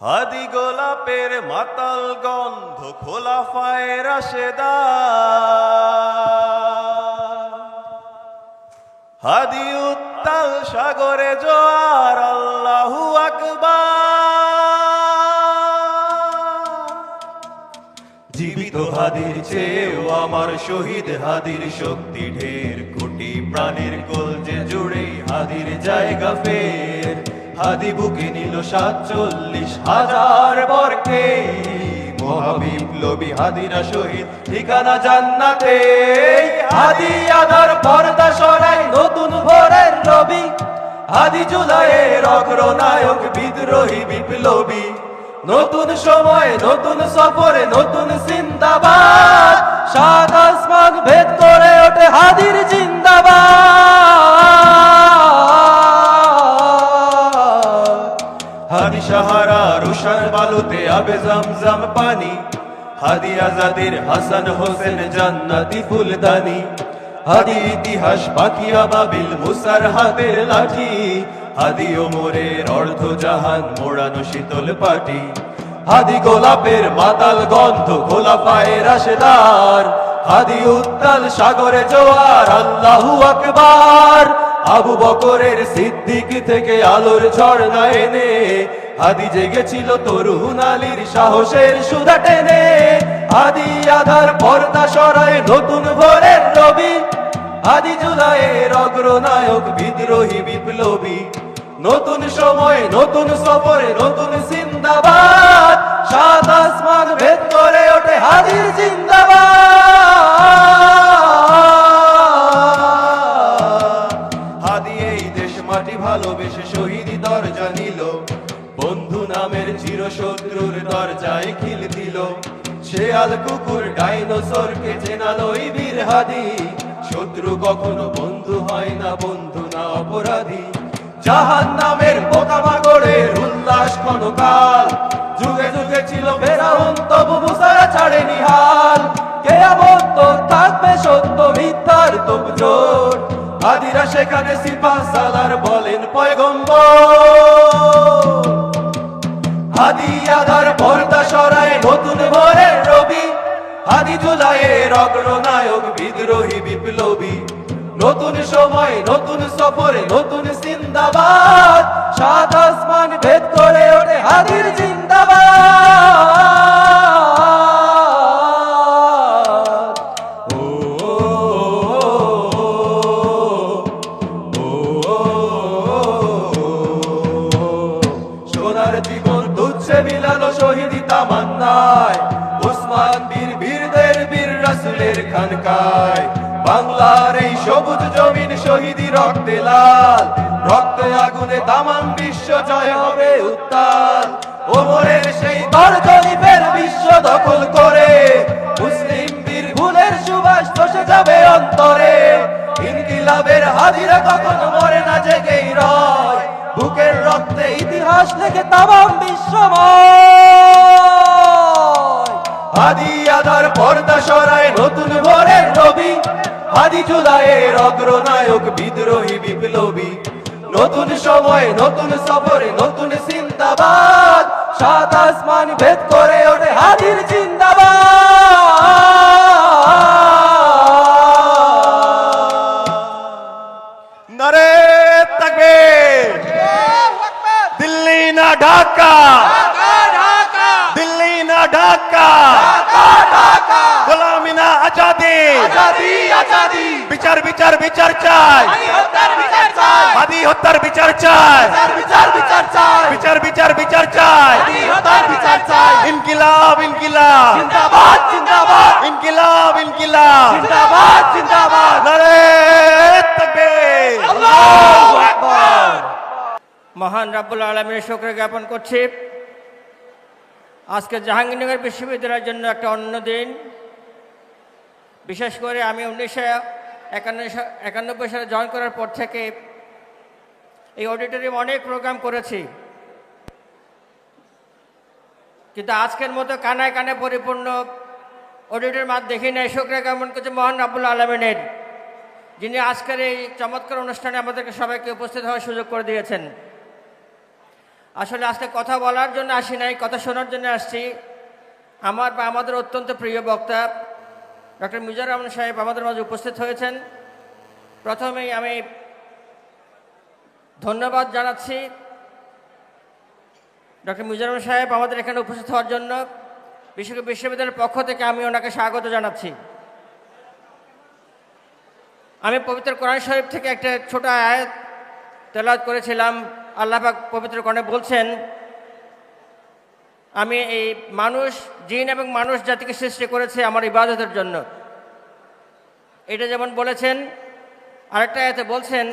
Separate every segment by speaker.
Speaker 1: হাদি গোলাপের মাতাল গন্ধ খোলা ফায়ের রাশেদা। হাদি উত্তাল সাগরে জোয়ার, আল্লাহু জীবিত হাদির চেয়েও আমার শহীদ হাদির শক্তি ঢের, কোটি প্রাণের কলজে জুড়ে হাদির জায়গা ফের। হাদি বুকে নিল সাতচল্লিশ হাজার বরকে। মহাবিপ্লবী হাদিরা শহীদ, ঠিকানা জান্নাতে। হাদি আধার পর্দা সরাই নতুন ভোরের রবি। হাদি জুলাইয়ের অগ্রনায়ক বিদ্রোহী বিপ্লবী। নতুন সময় নতুন সফরে নতুন জিন্দাবাদ। সাত আসমান ভেদ করে ওঠে হাদির জিন্দাবাদ। সাহারা বালুতে আবে পানি। হাদি হাসান হোসেন জান্নাতি ফুলদানি। হাদি ইতিহাস বাবিল মুসার লাঠি। হাদি ওমরের অর্ধ জাহান মোড়ানো শীতল পাটি। হাদি গোলাপের মাতাল গন্ধ গোলাপায়ের রাশেদার। হাদি উত্তাল সাগরে জোয়ার, আল্লাহু আকবার। আবু বকরের সিদ্দিক থেকে আলোর ঝর্ণা এনে হাদি জেগেছিল তরুণ আলীর সাহসের সুধা টেনে। হাদি আধার পর্দা সরায় নতুন ভোরের রবি। আদি জুলাইয়ের অগ্রনায়ক বিদ্রোহী বিপ্লবী। নতুন সময়, নতুন সফরে, নতুন জিন্দাবাদ। সাত আসমান ভেদ করে ওঠে হাদির জিন্দাবাদ। হাদি এই দেশ মাটি ভালোবেসে শহীদ চিরশত্রুর দরজায় খিল দিল। শেয়াল কুকুর ডাইনোসরকে চেনালো এই বীর হাদি শত্রু কখনো বন্ধু হয় না, বন্ধু না অপরাধী। জাহান নামের পোকামাগড়ের উল্লাস ক্ষণকাল। যুগে যুগে ছিল ফেরাউন, তবু মুসারা ছাড়েনি হাল। কেয়ামত থাকবে সত্য মিথ্যার তোপ জোর আদিরা সেখানে সিপা সালার বলেন, পয়গম্বর। আধার পর্দা সরায় নতুন ভোরের রবি। হাদি জুলাইয়ের অগ্রনায়ক, বিদ্রোহী, বিপ্লবী। নতুন সময়, নতুন সফরে, নতুন জিন্দাবাদ। সাত আসমান ভেদ করে ওঠে হাদির জিন্দাবাদ। সবুজ জমিন শহীদি রক্তে লাল। রক্তে আগুনে তামাম বিশ্ব জয় হবে উত্তাল। ওমরের সেই তরজলিপের বিশ্ব দখল করে, মুসলিম বীর ভুলের সুবাস বসে যাবে অন্তরে। ইনকিলাবের হাজিরা কখনো মরে না জেগেই রয়। বুকের রক্তে ইতিহাস লেখে তামাম বিশ্বময়। হাদি আধার পর্দা সরায় নতুন ভোরের রবি আদি জুলাইয়ের অগ্রনায়ক, বিদ্রোহী, বিপ্লবী। নতুন সময়, নতুন সফরে, নতুন জিন্দাবাদ। সাত আসমান ভেদ করে ওঠে হাদির জিন্দাবাদ। বিচার বিচার বিচার চাই। আদি হত্যার বিচার চাই। বিচার বিচার বিচার চাই। ইনকিলাব ইনকিলাব। ইনকিলাব ইনকিলাব।
Speaker 2: মহান রাব্বুল আলমীর শুক্র জ্ঞাপন করছি। আজকে জাহাঙ্গীরনগর বিশ্ববিদ্যালয়ের জন্য একটা অন্য দিন। বিশেষ করে আমি উনিশশো একানব্বই সালে জয়েন করার পর থেকে এই অডিটোরিয়াম অনেক প্রোগ্রাম করেছি। কিন্তু আজকের মতো কানায় কানে পরিপূর্ণ অডিটোরিয়াম আর দেখি নাই। শুক্র জ্ঞাপন করছে মহান রাব্বুল আলমিনের, যিনি আজকের এই চমৎকার অনুষ্ঠানে আমাদেরকে সবাইকে উপস্থিত হওয়ার সুযোগ করে দিয়েছেন। আসলে আজকে কথা বলার জন্য আসি নাই, কথা শোনার জন্য আসছি। আমার বা আমাদের অত্যন্ত প্রিয় বক্তা ডক্টর মিজানুর রহমান সাহেব আমাদের মাঝে উপস্থিত হয়েছেন। প্রথমেই আমি ধন্যবাদ জানাচ্ছি ডক্টর মিজানুর রহমান সাহেব আমাদের এখানে উপস্থিত হওয়ার জন্য। বিশ্ব বিশ্ববিদ্যালয়ের পক্ষ থেকে আমি ওনাকে স্বাগত জানাচ্ছি। আমি পবিত্র কোরআন শরীফ থেকে একটা ছোট আয়াত তেলাওয়াত করেছিলাম। আল্লাহ পবিত্র কোরআনে বলছেন আমি এই মানুষ, জিন এবং মানুষ জাতিকে সৃষ্টি করেছে আমার ইবাদতের জন্য। এটা যেমন বলেছেন, আরেকটা এতে বলছেন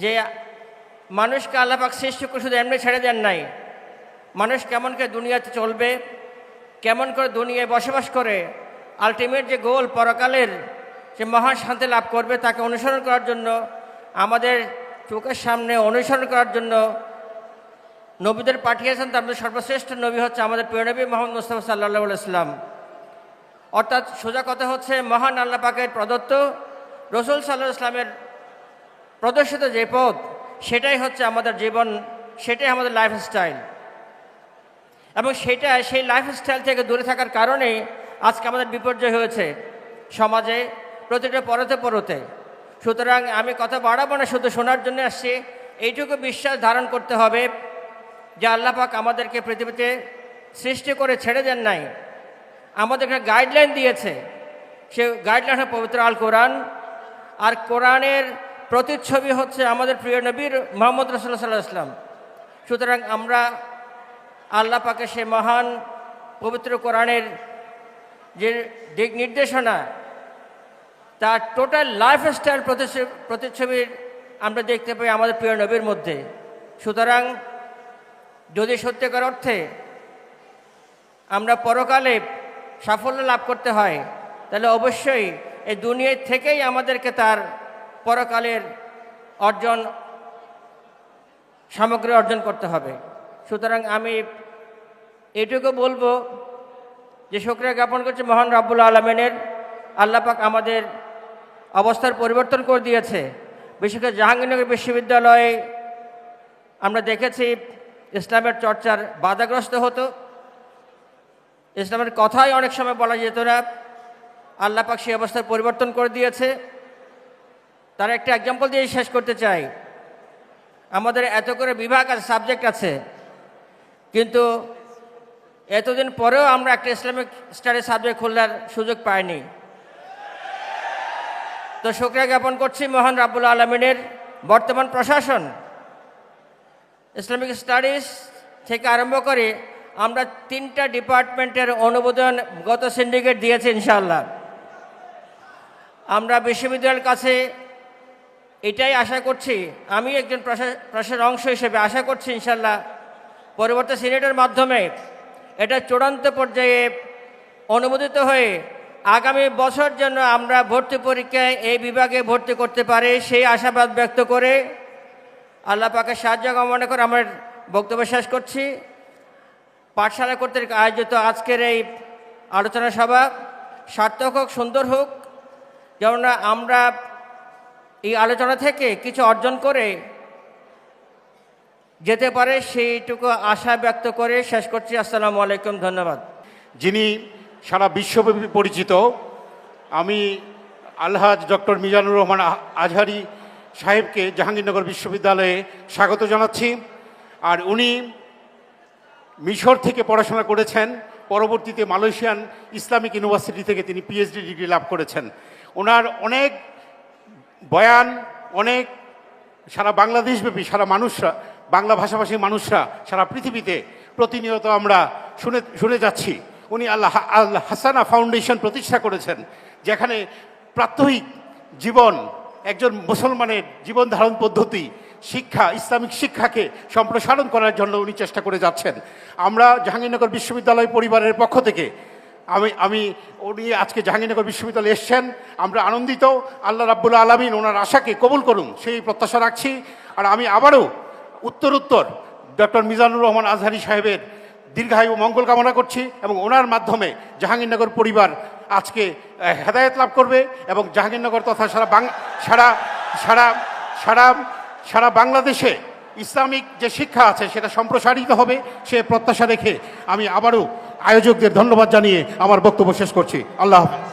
Speaker 2: যে মানুষকে আল্লাহ পাক সৃষ্টি করে শুধু এমনি ছেড়ে দেন নাই। মানুষ কেমন করে দুনিয়াতে চলবে, কেমন করে দুনিয়ায় বসবাস করে আলটিমেট যে গোল পরকালের যে মহান শান্তি লাভ করবে তাকে অনুসরণ করার জন্য, আমাদের চোখের সামনে অনুসরণ করার জন্য নবীদের পাঠিয়েছেন, তার মধ্যে সর্বশ্রেষ্ঠ নবী হচ্ছে আমাদের প্রিয় নবী মোহাম্মদ মুস্তাফা সাল্লাহ ইসলাম অর্থাৎ সোজা কথা হচ্ছে, মহান আল্লাহ পাকের প্রদত্ত রসুল সাল্লাহ ইসলামের প্রদর্শিত যে পথ, সেটাই হচ্ছে আমাদের জীবন, সেটাই আমাদের লাইফস্টাইল এবং সেটা সেই লাইফস্টাইল থেকে দূরে থাকার কারণে আজকে আমাদের বিপর্যয় হয়েছে সমাজে, প্রতিটা পরতে পরতে। সুতরাং আমি কথা বাড়াবো না, শুধু শোনার জন্য আসছি। এইটুকু বিশ্বাস ধারণ করতে হবে। যে আল্লাপাক আমাদেরকে পৃথিবীতে সৃষ্টি করে ছেড়ে দেন নাই। আমাদেরকে গাইডলাইন দিয়েছে। সে গাইডলাইন হয় পবিত্র আল কোরআন আর কোরআনের প্রতিচ্ছবি হচ্ছে আমাদের প্রিয় নবীর মোহাম্মদ রসুল্লাহ সাল্লাহ ইসলাম সুতরাং আমরা আল্লাহ পাকে সে মহান পবিত্র কোরআনের যে দিক নির্দেশনা, তার টোটাল লাইফ লাইফস্টাইল প্রতিচ্ছবির আমরা দেখতে পাই আমাদের প্রিয় নবীর মধ্যে। সুতরাং যদি সত্যিকার অর্থে আমরা পরকালে সাফল্য লাভ করতে হয়, তাহলে অবশ্যই এই দুনিয়া থেকেই আমাদেরকে তার পরকালের অর্জন, সামগ্রী অর্জন করতে হবে। সুতরাং আমি এটুকু বলব যে শুক্রিয়া জ্ঞাপন করছে মহান রাব্বুল আলমিনের। আল্লাপাক আমাদের অবস্থার পরিবর্তন করে দিয়েছে। বিশেষ করে জাহাঙ্গীরনগর বিশ্ববিদ্যালয়ে আমরা দেখেছি ইসলামের চর্চার বাধাগ্রস্ত হতো। ইসলামের কথাই অনেক সময় বলা যেত না। আল্লাপাক সেই অবস্থার পরিবর্তন করে দিয়েছে। তার একটা এক্সাম্পল দিয়ে শেষ করতে চাই। আমাদের এত করে বিভাগ আছে সাবজেক্ট আছে। কিন্তু এতদিন পরেও আমরা একটা ইসলামিক স্টাডি সাবজেক্ট খোলার সুযোগ পাইনি। তো শুক্রিয়া জ্ঞাপন করছি মহান রাব্বুল আলমিনের বর্তমান প্রশাসন। ইসলামিক স্টাডিজ থেকে আরম্ভ করে আমরা তিনটা ডিপার্টমেন্টের অনুমোদন গত সিন্ডিকেট দিয়েছে, ইনশাআল্লাহ। আমরা বিশ্ববিদ্যালয়ের কাছে এটাই আশা করছি, আমি একজন প্রশাসনের অংশ হিসেবে আশা করছি ইনশাল্লাহ পরবর্তী সিনেটের মাধ্যমে এটা চূড়ান্ত পর্যায়ে অনুমোদিত হয়ে আগামী বছর জন্য আমরা ভর্তি পরীক্ষায় এই বিভাগে ভর্তি করতে পারি, সেই আশাবাদ ব্যক্ত করে আল্লাহ পাকে সাহায্য কামনা করে আমার বক্তব্য শেষ করছি। পাঠশালা কর্তৃক আয়োজিত আজকের এই আলোচনা সভা সার্থক হোক, সুন্দর হোক। কেননা আমরা এই আলোচনা থেকে কিছু অর্জন করে যেতে পারে সেইটুকু আশা ব্যক্ত করে শেষ করছি। আসসালামু আলাইকুম, ধন্যবাদ।
Speaker 3: যিনি সারা বিশ্বব্যাপী পরিচিত, আমি আলহাজ ডক্টর মিজানুর রহমান আজহারি সাহেবকে জাহাঙ্গীরনগর বিশ্ববিদ্যালয়ে স্বাগত জানাচ্ছি। আর উনি মিশর থেকে পড়াশোনা করেছেন। পরবর্তীতে মালয়েশিয়ান ইসলামিক ইউনিভার্সিটি থেকে তিনি পিএইচডি ডিগ্রি লাভ করেছেন। ওনার অনেক বয়ান, অনেক সারা বাংলাদেশব্যাপী, সারা মানুষরা, বাংলা ভাষাভাষী মানুষরা, সারা পৃথিবীতে প্রতিনিয়ত আমরা শুনে শুনে যাচ্ছি। উনি আল্লাহ আল্লাহ হাসানা ফাউন্ডেশন প্রতিষ্ঠা করেছেন, যেখানে প্রাত্যহিক জীবন একজন মুসলমানের জীবন ধারণ পদ্ধতি, শিক্ষা, ইসলামিক শিক্ষাকে সম্প্রসারণ করার জন্য উনি চেষ্টা করে যাচ্ছেন। আমরা জাহাঙ্গীরনগর বিশ্ববিদ্যালয় পরিবারের পক্ষ থেকে, আমি আমি, উনি আজকে জাহাঙ্গীরনগর বিশ্ববিদ্যালয়ে এসছেন, আমরা আনন্দিত, আল্লাহ রাব্বুল আলমিন ওনার আশাকে কবুল করুন, সেই প্রত্যাশা রাখছি। আর আমি আবারও উত্তর উত্তর ডক্টর মিজানুর রহমান আজহারি সাহেবের দীর্ঘায়ু মঙ্গল কামনা করছি এবং ওনার মাধ্যমে জাহাঙ্গীরনগর পরিবার আজকে হেদায়ত লাভ করবে এবং জাহাঙ্গীরনগর তথা সারা বাং, সারা সারা সারা সারা বাংলাদেশে ইসলামিক যে শিক্ষা আছে সেটা সম্প্রসারিত হবে, সে প্রত্যাশা রেখে আমি আবারও আয়োজকদের ধন্যবাদ জানিয়ে আমার বক্তব্য শেষ করছি। আল্লাহ হাফেজ।